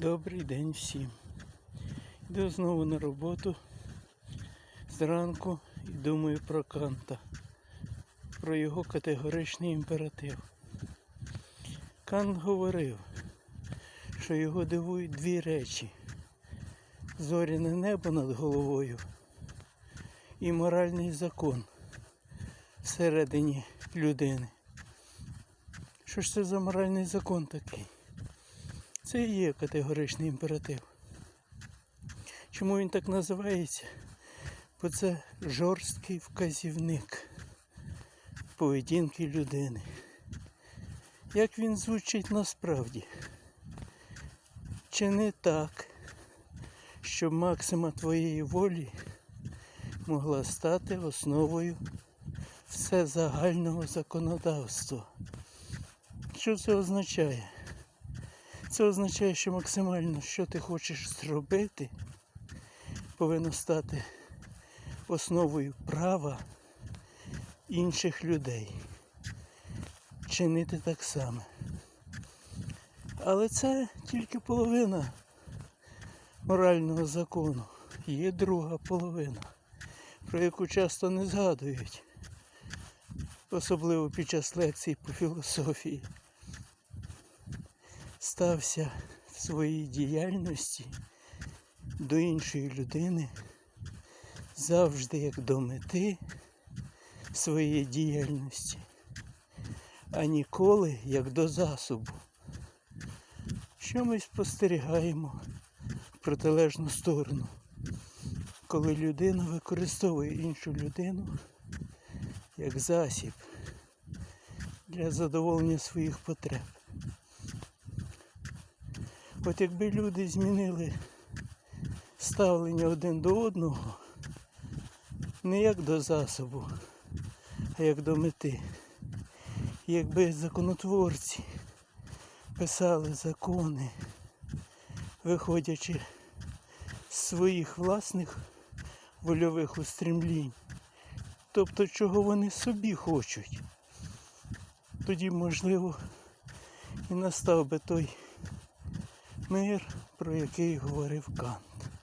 Добрий день всім. Йду знову на роботу зранку і думаю про Канта, про його категоричний імператив. Кант говорив, що його дивують дві речі: зоряне небо над головою і моральний закон всередині людини. Що ж це за моральний закон такий? Це і є категоричний імператив. Чому він так називається? Бо це жорсткий вказівник поведінки людини. Як він звучить насправді? Чи не так, щоб максима твоєї волі могла стати основою всезагального законодавства? Що це означає? Це означає, що максимально, що ти хочеш зробити, повинно стати основою права інших людей. Чинити так само. Але це тільки половина морального закону. Є друга половина, про яку часто не згадують, особливо під час лекцій по філософії стався в своїй діяльності до іншої людини завжди як до мети своєї діяльності, а ніколи як до засобу. Що ми спостерігаємо в протилежну сторону, коли людина використовує іншу людину як засіб для задоволення своїх потреб. От якби люди змінили ставлення один до одного, не як до засобу, а як до мети. Якби законотворці писали закони, виходячи з своїх власних вольових устремлінь, тобто чого вони собі хочуть, тоді, можливо, і настав би той мир, про який говорив Кант.